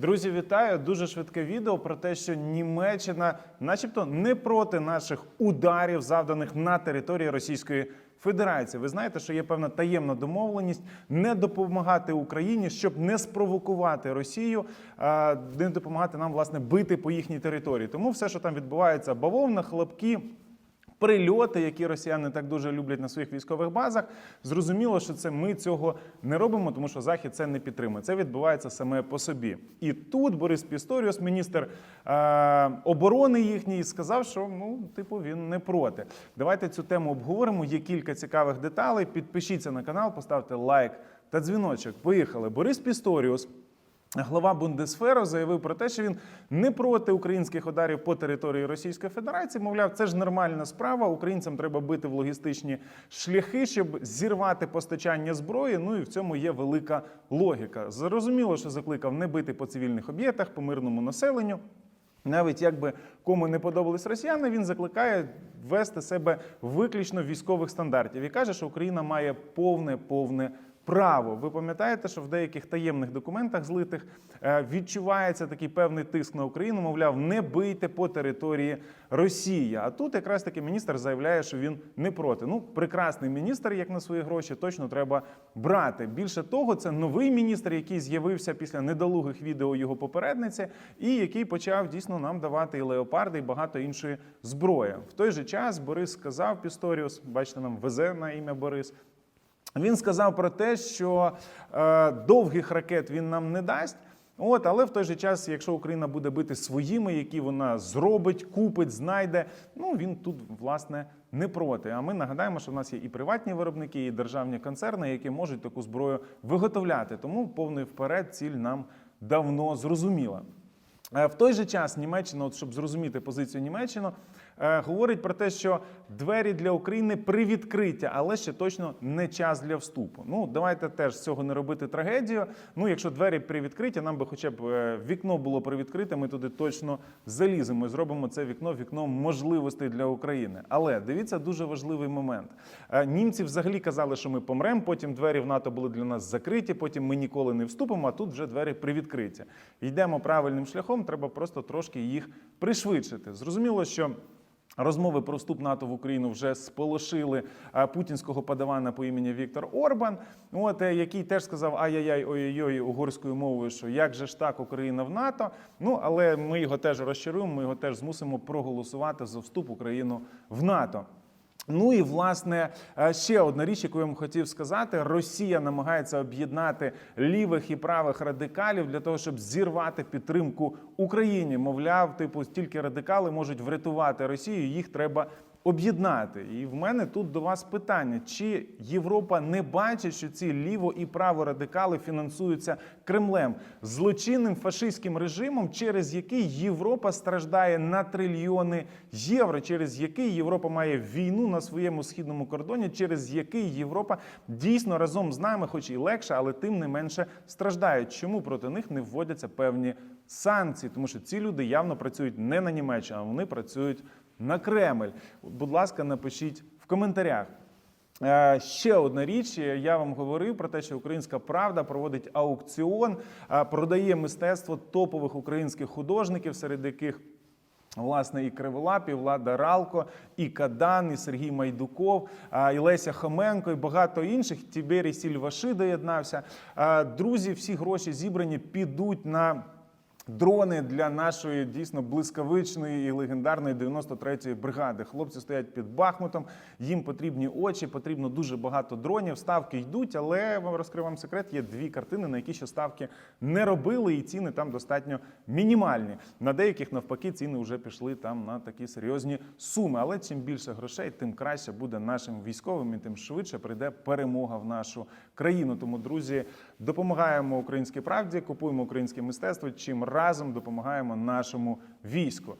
Друзі, вітаю! Дуже швидке відео про те, що Німеччина, начебто, не проти наших ударів, завданих на території Російської Федерації. Ви знаєте, що є певна таємна домовленість не допомагати Україні, щоб не спровокувати Росію, а не допомагати нам власне бити по їхній території. Тому все, що там відбувається, бавовна, хлопки. Прильоти, які росіяни так дуже люблять на своїх військових базах, зрозуміло, що це ми цього не робимо, тому що захід це не підтримує. Це відбувається саме по собі. І тут Борис Пісторіус, міністр е, оборони їхній, сказав, що ну, типу, він не проти. Давайте цю тему обговоримо. Є кілька цікавих деталей. Підпишіться на канал, поставте лайк та дзвіночок. Поїхали. Борис Пісторіус. Глава Бундесферу заявив про те, що він не проти українських ударів по території Російської Федерації. Мовляв, це ж нормальна справа. Українцям треба бити в логістичні шляхи, щоб зірвати постачання зброї. Ну і в цьому є велика логіка. Зрозуміло, що закликав не бити по цивільних об'єктах, по мирному населенню. Навіть якби кому не подобались росіяни, він закликає вести себе виключно військових стандартів і каже, що Україна має повне повне право. Ви пам'ятаєте, що в деяких таємних документах злитих е, відчувається такий певний тиск на Україну, мовляв, не бийте по території Росії. А тут якраз таки міністр заявляє, що він не проти. Ну, прекрасний міністр, як на свої гроші, точно треба брати. Більше того, це новий міністр, який з'явився після недолугих відео його попередниці, і який почав дійсно нам давати і леопарди, і багато іншої зброї. В той же час Борис сказав Пісторіус, бачите, нам везе на ім'я Борис. Він сказав про те, що е, довгих ракет він нам не дасть. От, але в той же час, якщо Україна буде бити своїми, які вона зробить, купить, знайде, ну він тут власне не проти. А ми нагадаємо, що в нас є і приватні виробники, і державні концерни, які можуть таку зброю виготовляти. Тому повний вперед ціль нам давно зрозуміла. Е, В той же час Німеччина, от щоб зрозуміти позицію Німеччини, е, говорить про те, що двері для України при привідкриті, але ще точно не час для вступу. Ну давайте теж з цього не робити трагедію. Ну, якщо двері при привідкриті, нам би хоча б е, вікно було привідкрите, ми туди точно заліземо і зробимо це вікно вікном можливостей для України. Але дивіться дуже важливий момент. Німці взагалі казали, що ми помремо. Потім двері в НАТО були для нас закриті. Потім ми ніколи не вступимо. А тут вже двері привідкриті. Йдемо правильним шляхом. Треба просто трошки їх пришвидшити. Зрозуміло, що. Розмови про вступ НАТО в Україну вже сполошили путінського подавана по імені Віктор Орбан, от е, який теж сказав ай-яй-яй, ой-ой-ой угорською мовою, що як же ж так Україна в НАТО. Ну але ми його теж розчаруємо. Ми його теж змусимо проголосувати за вступ України в НАТО. Ну і власне е, ще одна річ, яку я вам хотів сказати: Росія намагається об'єднати лівих і правих радикалів для того, щоб зірвати підтримку Україні. Мовляв, типу, тільки радикали можуть врятувати Росію, їх треба. Об'єднати, і в мене тут до вас питання: чи Європа не бачить, що ці ліво і праворадикали фінансуються Кремлем, злочинним фашистським режимом, через який Європа страждає на трильйони євро, через який Європа має війну на своєму східному кордоні, через який Європа дійсно разом з нами, хоч і легше, але тим не менше страждає. Чому проти них не вводяться певні санкції? Тому що ці люди явно працюють не на Німеччину, а вони працюють на Кремль. Будь ласка, напишіть в коментарях. Е, Ще одна річ, я вам говорив про те, що Українська Правда проводить аукціон, е, продає мистецтво топових українських художників, серед яких Власне, і Криволап, і Влада Ралко, і Кадан, і Сергій Майдуков, і Леся Хоменко, і багато інших. Тіберій Сільваши доєднався. Друзі, всі гроші зібрані підуть на. Дрони для нашої дійсно блискавичної і легендарної 93-ї бригади. Хлопці стоять під Бахмутом. Їм потрібні очі, потрібно дуже багато дронів. Ставки йдуть, але я вам розкрив вам секрет. Є дві картини, на які ще ставки не робили, і ціни там достатньо мінімальні. На деяких навпаки ціни вже пішли там на такі серйозні суми. Але чим більше грошей, тим краще буде нашим військовим, і тим швидше прийде перемога в нашу країну. Тому, друзі, допомагаємо українській правді, купуємо українське мистецтво. Чим разом допомагаємо нашому війську.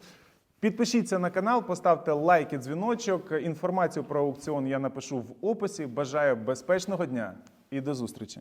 Підпишіться на канал, поставте лайк і дзвіночок. Інформацію про аукціон я напишу в описі. Бажаю безпечного дня і до зустрічі.